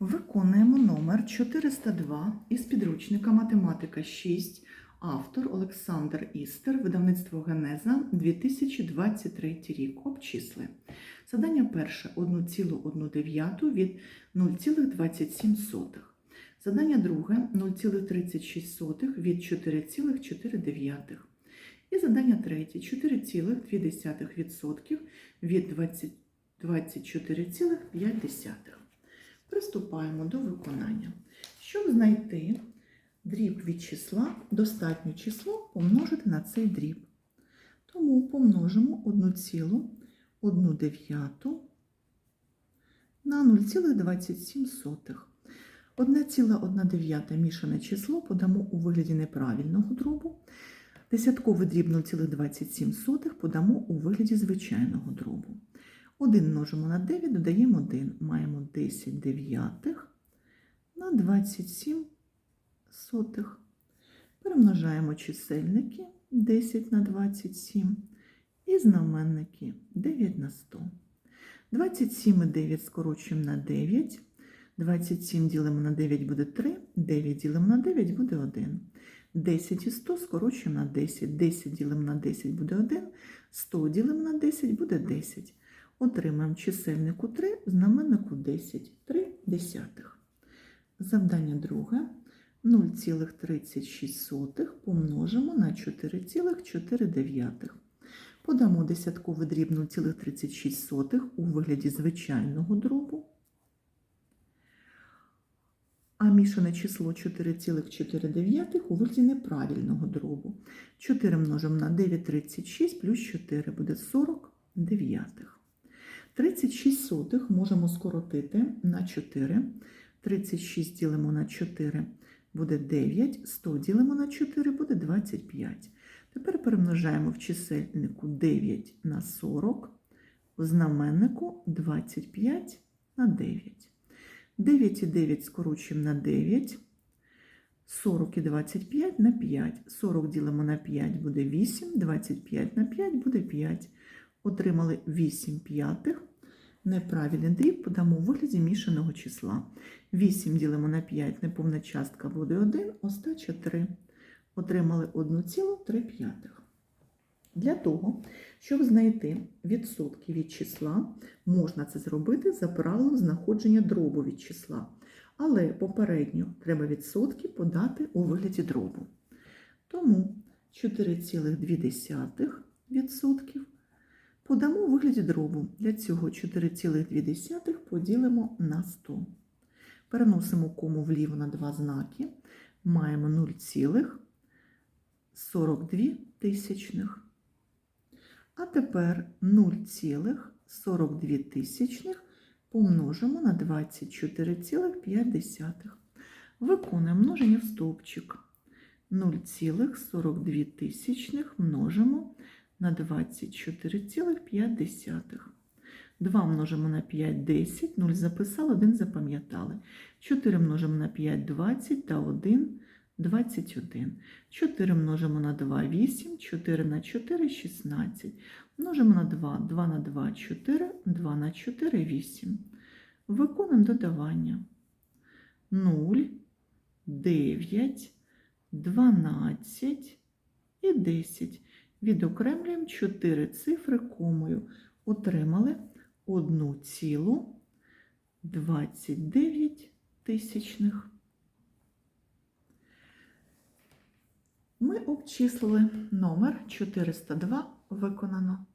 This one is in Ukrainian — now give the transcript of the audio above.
Виконуємо номер 402 із підручника Математика 6, автор Олександр Істер, видавництво Генеза 2023 рік. Обчисли. Задання перше 1,1 від 0,27. Задання друге 0,36 від 4,4. І задання третє 4,2% від 20 24,5. Приступаємо до виконання. Щоб знайти дріб від числа, достатньо число помножити на цей дріб. Тому помножимо 1,1 на 0,27. 1,1 мішане число подамо у вигляді неправильного дробу. Десятковий дріб 0,27 подамо у вигляді звичайного дробу. 1 множимо на 9, додаємо 1. Маємо 10 дев'ятих на 27 сотих. Перемножаємо чисельники 10 на 27 і знаменники 9 на 100. 27 і 9 скорочуємо на 9. 27 ділимо на 9 буде 3, 9 ділимо на 9 буде 1. 10 і 100 скорочуємо на 10. 10 ділимо на 10 буде 1, 100 ділимо на 10 буде 10. Отримаємо чисельнику 3, знаменнику 10, 3 десятих. Завдання друге. 0,36 помножимо на 4,4. Подамо десятковий дріб 0,36 у вигляді звичайного дробу. А мішане число 4,4 у вигляді неправильного дробу. 4 множимо на 9, 36 плюс 4 буде 40 дев'ятих. 36 сотих можемо скоротити на 4. 36 ділимо на 4 буде 9, 100 ділимо на 4 буде 25. Тепер перемножаємо в чисельнику 9 на 40, в знаменнику 25 на 9. 9 і 9 скорочуємо на 9, 40 і 25 на 5. 40 ділимо на 5 буде 8, 25 на 5 буде 5. Отримали 8 п'ятих. Неправильний дріб подамо у вигляді мішаного числа. 8 ділимо на 5, неповна частка буде 1, остача 3. Отримали 1,3. Для того, щоб знайти відсотки від числа, можна це зробити за правилом знаходження дробу від числа. Але попередньо треба відсотки подати у вигляді дробу. Тому 4,2% подамо у вигляді дробу. Для цього 4,2 поділимо на 100. Переносимо кому вліво на два знаки. Маємо 0,42 тисячних. А тепер 0,42 тисячних помножимо на 24,5. Виконуємо множення в стовпчик. 0,42 тисячних множимо на 24,5. 2 множимо на 5 – 10, 0 записали, 1 запам'ятали. 4 множимо на 5 – 20 та 1 – 21. 4 множимо на 2 – 8, 4 на 4 – 16. Множимо на 2, 2 на 2 – 4, 2 на 4 – 8. Виконуємо додавання. 0, 9, 12 і 10. Відокремлюємо 4 цифри комою. Отримали 1,29 тисячних. Ми обчислили номер 402 виконано.